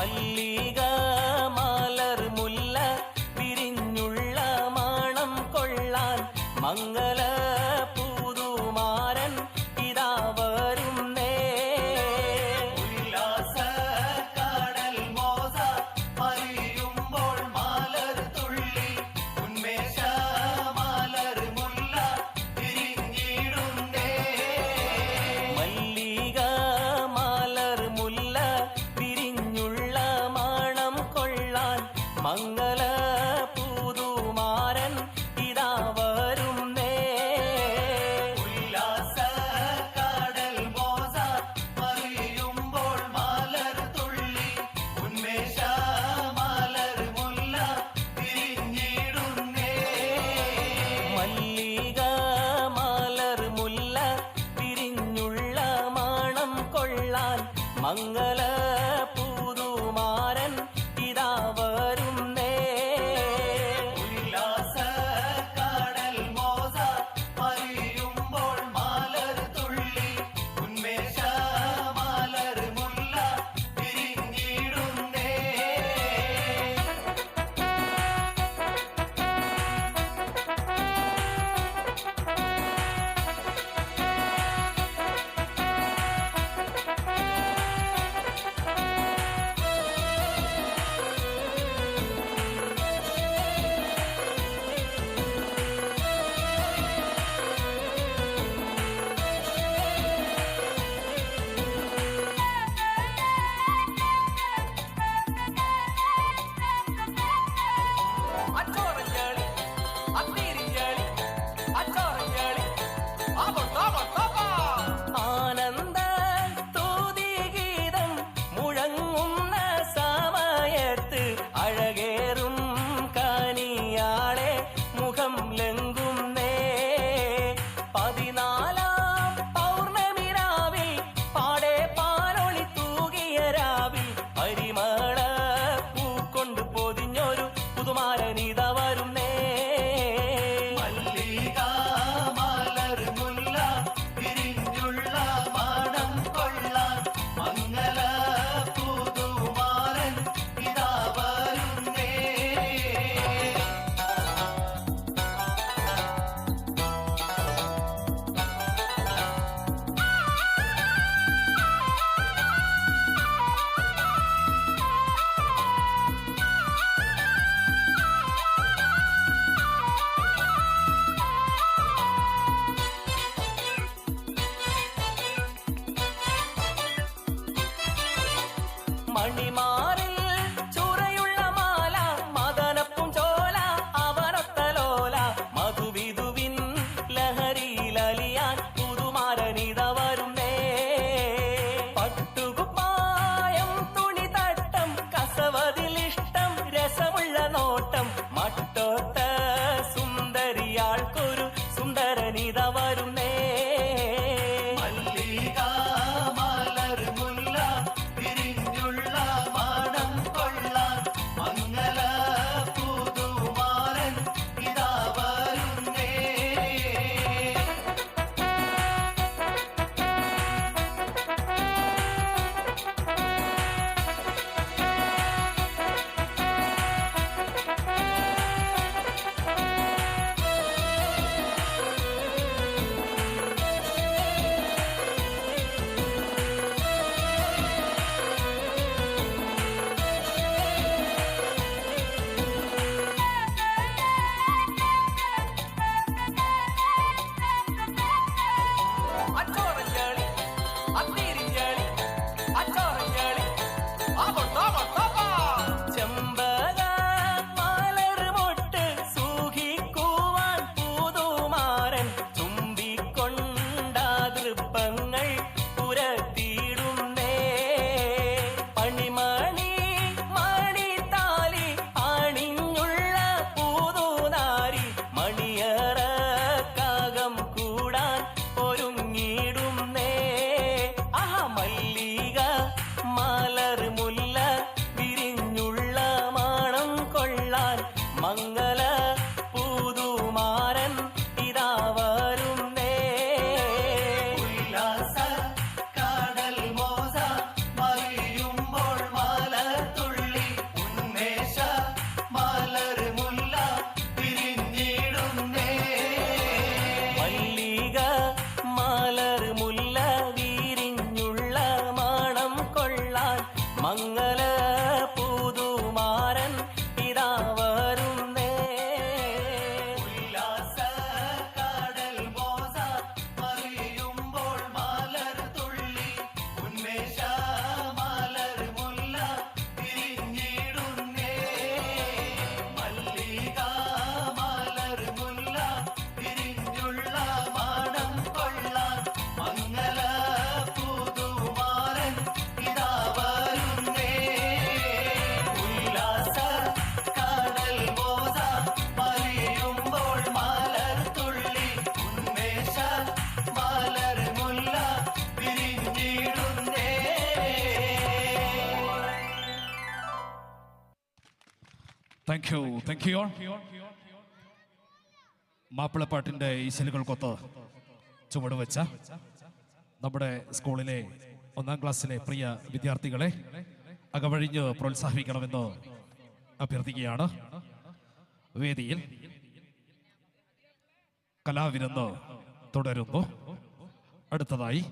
மல்லிக வாணிமா thank you thank you മാപ്പിളപ്പാട്ടിന്റെ ഈശലുകൾക്കൊത്ത് ചുവട് വെച്ച നമ്മുടെ സ്കൂളിലെ ഒന്നാം ക്ലാസ്സിലെ പ്രിയ വിദ്യാർത്ഥികളെ അകവഴിഞ്ഞ് പ്രോത്സാഹിപ്പിക്കണമെന്ന് അഭ്യർത്ഥിക്കുകയാണ്. വേദിയിൽ കലാവിരുന്ന് തുടരുന്നു. അടുത്തതായി